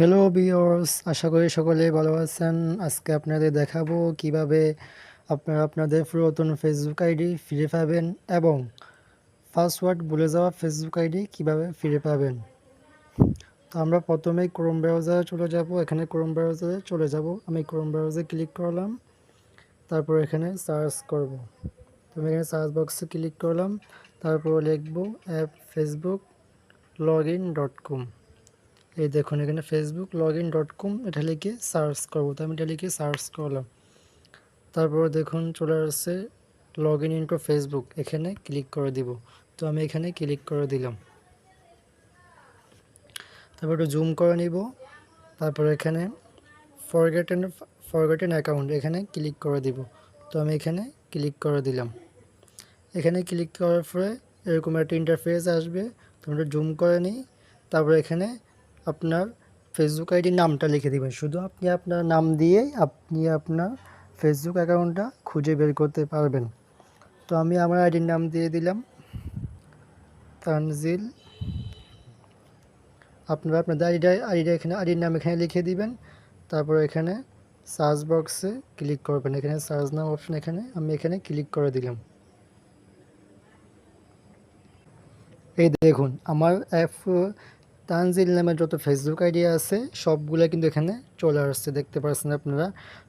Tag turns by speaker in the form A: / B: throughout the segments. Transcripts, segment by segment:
A: Hello viewers আশা করি সকলে ভালো আছেন। আজকে আপনাদের দেখাবো কীভাবে আপনারা আপনাদের পুরাতন ফেসবুক আইডি ফিরে পাবেন এবং পাসওয়ার্ড ভুলে যাওয়া ফেসবুক আইডি কীভাবে ফিরে পাবেন। তো আমরা প্রথমেই ক্রোম ব্রাউজারে চলে যাব। এখানে ক্রোম ব্রাউজারে চলে যাব। আমি ক্রোম ব্রাউজারে ক্লিক করলাম। তারপর এখানে সার্চ করব। আমি এখানে সার্চ বক্সে ক্লিক করলাম। তারপর লিখব app Facebook log in dot com এই দেখুন, এখানে Facebook log in dot com এটা লিখে সার্চ করব। তো আমি এটা লিখে সার্চ করলাম। তারপর দেখুন, চলে আসছে লগ ইন ইন্টু ফেসবুক এখানে ক্লিক করে দিব। তো আমি এখানে ক্লিক করে দিলাম। তারপর একটু জুম করে নিব। তারপর এখানে ফরগেটেন ফরগেটেন অ্যাকাউন্ট এখানে ক্লিক করে দিব। তো আমি এখানে ক্লিক করে দিলাম। এখানে ক্লিক করার পরে এরকম একটা ইন্টারফেস আসবে। তোমরা জুম করে নিই। তারপর এখানে আপনার ফেসবুক আইডির নামটা লিখে দিবেন। শুধু আপনি আপনার নাম দিয়েই আপনি আপনার ফেসবুক অ্যাকাউন্টটা খুঁজে বের করতে পারবেন। তো আমি আমার আইডির নাম দিয়ে দিলাম। তানজিল। আপনারা আপনাদের আইডিটা আইডিটা এখানে আইডির নাম এখানে লিখে দিবেন। তারপর এখানে সার্চ বক্সে ক্লিক করবেন। এখানে সার্চ নাম অপশন এখানে আমি এখানে ক্লিক করে দিলাম। এই দেখুন, আমার অ্যাপ তানজিল নামের যত ফেসবুক আইডি আছে, সবগুলো কিন্তু এখানে চলে আসছে, দেখতে পাচ্ছেন আপনারা।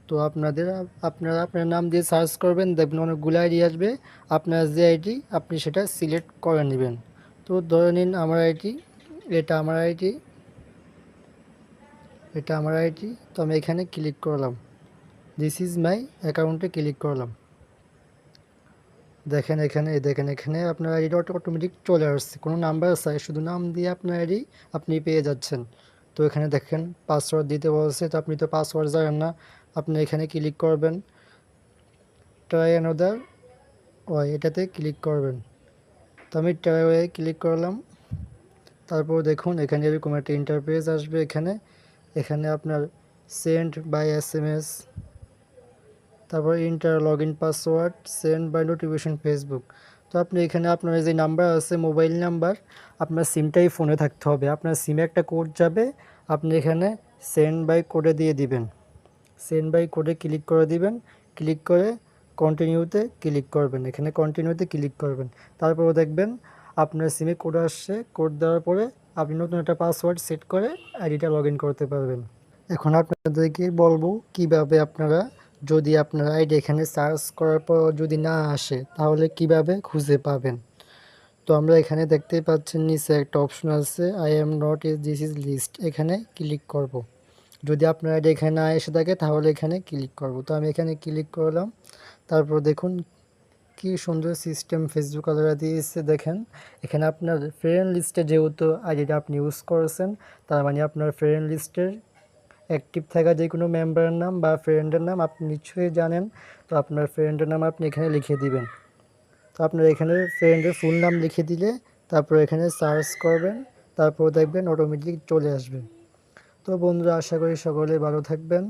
A: তো আপনাদের, আপনারা আপনার নাম দিয়ে সার্চ করবেন, দেখবেন অনেকগুলো আইডি আসবে। আপনার যে আইডি, আপনি সেটা সিলেক্ট করে নেবেন। তো ধরে নিন আমার আইডি, এটা আমার আইডি, এটা আমার আইডি, তো আমি এখানে ক্লিক করলাম। দিস ইজ মাই অ্যাকাউন্টে ক্লিক করলাম। দেখেন এখানে দেখেন এখানে আপনার আইডিটা অটোমেটিক চলে আসছে। কোনো নাম্বার চাই শুধু নাম দিয়ে আপনার আইডি আপনি পেয়ে যাচ্ছেন। তো এখানে দেখেন পাসওয়ার্ড দিতে বলছে, তো আপনি তো পাসওয়ার্ড জানেন না। আপনি এখানে ক্লিক করবেন। ট্রাই অ্যানোদার ওয়াই এটাতে ক্লিক করবেন। তো আমি ট্রাই ওয়ে ক্লিক করলাম। তারপর দেখুন, এখানে এরকম একটা ইন্টারফেস আসবে এখানে। এখানে আপনার send by S M S তারপর enter log in password send by notification Facebook তো আপনি এখানে আপনার যে নাম্বার আছে মোবাইল নাম্বার আপনার সিমটাই ফোনে থাকতে হবে। আপনার সিমে একটা কোড যাবে, আপনি এখানে সেন্ড বাই কোডে দিয়ে দিবেন। সেন্ড বাই কোডে ক্লিক করে দিবেন ক্লিক করে কন্টিনিউতে ক্লিক করবেন। এখানে কন্টিনিউতে ক্লিক করবেন। তারপর দেখবেন আপনার সিমে কোড আসছে। কোড দেওয়ার পরে আপনি নতুন একটা পাসওয়ার্ড সেট করে আইডিটা লগ করতে পারবেন। এখন আপনাদেরকে বলব কীভাবে আপনারা যদি আপনার আইডি এখানে সার্চ করার পর যদি না আসে, তাহলে কীভাবে খুঁজে পাবেন? তো আমরা এখানে দেখতেই পাচ্ছেন, নিচে একটা অপশন আছে I am not is this is list এখানে ক্লিক করব। যদি আপনার আইডি এখানে না এসে থাকে, তাহলে এখানে ক্লিক করব। তো আমি এখানে ক্লিক করলাম। তারপর দেখুন, কি সুন্দর সিস্টেম ফেসবুক আলাদা দিয়েছে, দেখেন। এখানে আপনার ফ্রেন্ড লিস্টে যেহেতু আইডিটা আপনি ইউজ করেছেন, তার মানে আপনার ফ্রেন্ড লিস্টের অ্যাক্টিভ থাকা যে কোনো মেম্বারের নাম বা ফ্রেন্ডের নাম আপনি নিশ্চয়ই জানেন। তো আপনার ফ্রেন্ডের নাম আপনি এখানে লিখে দিবেন। তো আপনার এখানে ফ্রেন্ডের ফুল নাম লিখে দিলে তারপর এখানে সার্চ করবেন, তারপর দেখবেন অটোমেটিক চলে আসবেন তো বন্ধুরা, আশা করি সকলে ভালো থাকবেন।